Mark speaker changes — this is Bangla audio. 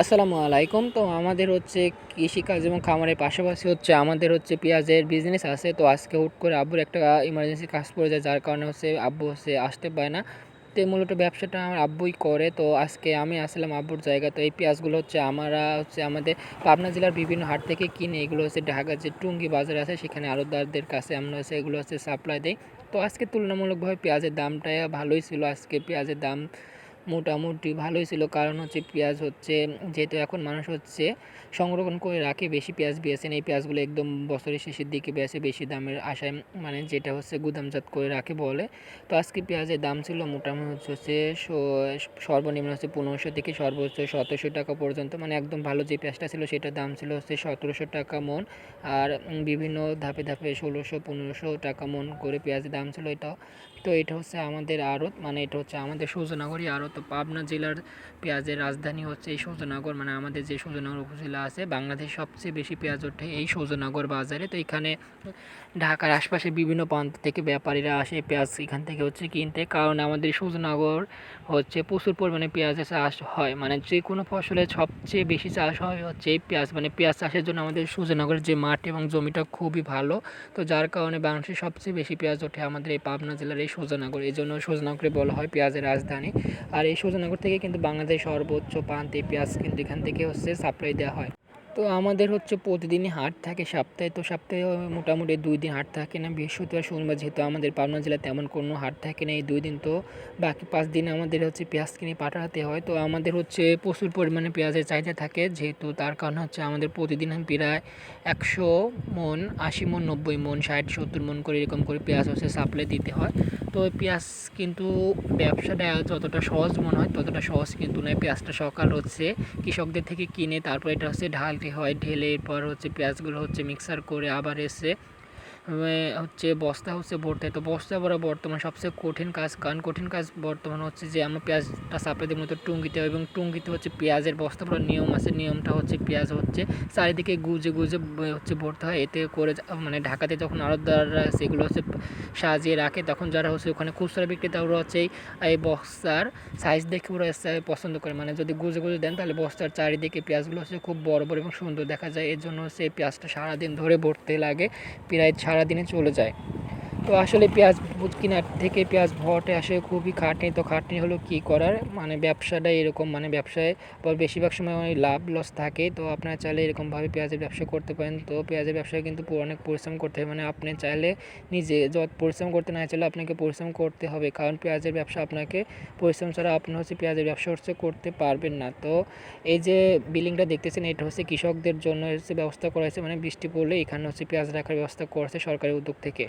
Speaker 1: আসসালামু আলাইকুম। তো আমাদের হচ্ছে কৃষিকাজ এবং খামারের পাশাপাশি হচ্ছে আমাদের হচ্ছে পেঁয়াজের বিজনেস আছে। তো আজকে হুট করে আব্বুর একটা ইমার্জেন্সি কাজ পড়ে যায়, যার কারণে হচ্ছে আব্বু হচ্ছে আসতে পারে না। তো মূলত ব্যবসাটা আমার আব্বুই করে। তো আজকে আমি আসলাম আব্বুর জায়গা তো এই পেঁয়াজগুলো হচ্ছে আমরা হচ্ছে আমাদের পাবনা জেলার বিভিন্ন হাট থেকে কিনে, এগুলো হচ্ছে ঢাকার যে টুঙ্গি বাজার আছে, সেখানে আড়তদারদের কাছে আমরা হচ্ছে এগুলো হচ্ছে সাপ্লাই দিই। তো আজকে তুলনামূলকভাবে পেঁয়াজের দামটা ভালোই ছিল। আজকে পেঁয়াজের দাম মোটামুটি ভালোই ছিল। কারণ হচ্ছে পেঁয়াজ হচ্ছে, যেহেতু এখন মানুষ হচ্ছে সংরক্ষণ করে রাখে, বেশি পেঁয়াজ বেছেন এই পেঁয়াজগুলো একদম বছরের শেষের দিকে বেছে বেশি দামের আশায় মানে যেটা হচ্ছে গুদামজাত করে রাখে বলে। তো আজকে পেঁয়াজের দাম ছিল মোটামুটি হচ্ছে সর্বনিম্ন হচ্ছে পনেরোশো থেকে সর্বোচ্চ সতেরোশো টাকা পর্যন্ত। মানে একদম ভালো যে পেঁয়াজটা ছিল সেটার দাম ছিল হচ্ছে সতেরোশো টাকা মন। আর বিভিন্ন ধাপে ধাপে ষোলোশো, পনেরোশো টাকা মন করে পেঁয়াজের দাম ছিল এটাও। তো এটা হচ্ছে আমাদের আড়ত মানে এটা হচ্ছে আমাদের সূর্যনগরই আড়ত। তো পাবনা জেলার পেঁয়াজের রাজধানী হচ্ছে এই সূর্যনগর মানে আমাদের যে সূর্যনগর উপজেলা আছে বাংলাদেশ সবচেয়ে বেশি পেঁয়াজ ওঠে এই সূর্যনগর বাজারে। তো এখানে ঢাকার আশপাশে বিভিন্ন প্রান্ত থেকে ব্যাপারীরা আসে পেঁয়াজ এখান থেকে হচ্ছে কিনতে। কারণ আমাদের সূর্যনগর হচ্ছে প্রচুর পরিমাণে পেঁয়াজের চাষ হয়। মানে যে কোনো ফসলের সবচেয়ে বেশি চাষ হয় হচ্ছে এই পেঁয়াজ। মানে পেঁয়াজ চাষের জন্য আমাদের সূর্যনগরের যে মাঠ এবং জমিটা খুবই ভালো। তো যার কারণে বাংলাদেশের সবচেয়ে বেশি পেঁয়াজ ওঠে আমাদের এই পাবনা জেলার এই সোজানগর। এই জন্য সোজানগরে বলা হয় পেঁয়াজের রাজধানী। আর এই সূর্যনগর থেকে কিন্তু বাংলাদেশের সর্বোচ্চ প্রান্তে পেঁয়াজ কিন্তু এখান থেকে হচ্ছে সাপ্লাই দেওয়া হয়। তো আমাদের হচ্ছে প্রতিদিনই হাট থাকে, সপ্তাহে তো সপ্তাহে মোটামুটি দুই দিন হাট থাকে না, বৃহস্পতিবার, শনিবার যেহেতু আমাদের পাবনা জেলায় তেমন কোনো হাট থাকে না এই দুই দিন তো, বাকি পাঁচ দিন আমাদের হচ্ছে পেঁয়াজ কিনে পাঠাতে হয়, তো আমাদের হচ্ছে প্রচুর পরিমাণে পেঁয়াজের চাহিদা থাকে, যেহেতু তার কারণ হচ্ছে আমাদের প্রতিদিন প্রায় একশো মন, আশি মন, নব্বই মন, ষাট, সত্তর মন করে এরকম করে পেঁয়াজ হচ্ছে সাপ্লাই দিতে হয়, তো পেঁয়াজ কিন্তু ব্যবসাটা যতটা সহজ মনে হয় ততটা সহজ কিন্তু নয়, পেঁয়াজটা সকাল হচ্ছে কৃষকদের থেকে কিনে তারপর এটা হচ্ছে ঢালতে হয় ঢেলে এরপর হচ্ছে পেঁয়াজগুলো হচ্ছে মিক্সার করে আবার এসে হচ্ছে বস্তা হচ্ছে ভরতে। তো বস্তা ভরা বর্তমান সবচেয়ে কঠিন কাজ, কারণ কঠিন কাজ বর্তমান হচ্ছে যে আমরা পেঁয়াজটা সাপ্লাই মতো টুঙ্গিতে এবং টুঙ্গিতে হচ্ছে পেঁয়াজের বস্তা ভরার নিয়ম আছে। নিয়মটা হচ্ছে পেঁয়াজ হচ্ছে চারিদিকে গুজে গুজে হচ্ছে ভরতে হয়। এতে করে মানে ঢাকাতে যখন আড়তদাররা সেগুলো হচ্ছে সাজিয়ে রাখে, তখন যারা হচ্ছে ওখানে খুচরা বিক্রেতা ওরা হচ্ছে এই বস্তার সাইজ দেখে ওরা পছন্দ করে। মানে যদি গুজে গুজে দেন তাহলে বস্তার চারিদিকে পেঁয়াজগুলো হচ্ছে খুব বড় বড় এবং সুন্দর দেখা যায়। এর জন্য হচ্ছে পেঁয়াজটা সারাদিন ধরে ভরতে লাগে। প্রায় সারাদিনে চলে যায়। তো আসলে পেঁয়াজ কেনার থেকে পেঁয়াজ ভরাটে আসে খুবই খাটনি। তো খাটনি হলো কি করার? মানে ব্যবসাটা এরকম মানে ব্যবসায় পর বেশিরভাগ সময় অনেক লাভ লস থাকে। তো আপনারা চাইলে এরকমভাবে পেঁয়াজের ব্যবসা করতে পারেন। তো পেঁয়াজের ব্যবসায় কিন্তু অনেক পরিশ্রম করতে হবে মানে আপনি চাইলে নিজে যত পরিশ্রম করতে না চাইলে আপনাকে পরিশ্রম করতে হবে। কারণ পেঁয়াজের ব্যবসা আপনাকে পরিশ্রম ছাড়া আপনি হচ্ছে পেঁয়াজের ব্যবসা হচ্ছে করতে পারবেন না। তো এই যে বিল্ডিংটা দেখতেছেন, এটা হচ্ছে কৃষকদের জন্য হচ্ছে ব্যবস্থা করা হয়েছে। মানে বৃষ্টি পড়লে এখানে হচ্ছে পেঁয়াজ রাখার ব্যবস্থা করেছে সরকারি উদ্যোগ থেকে।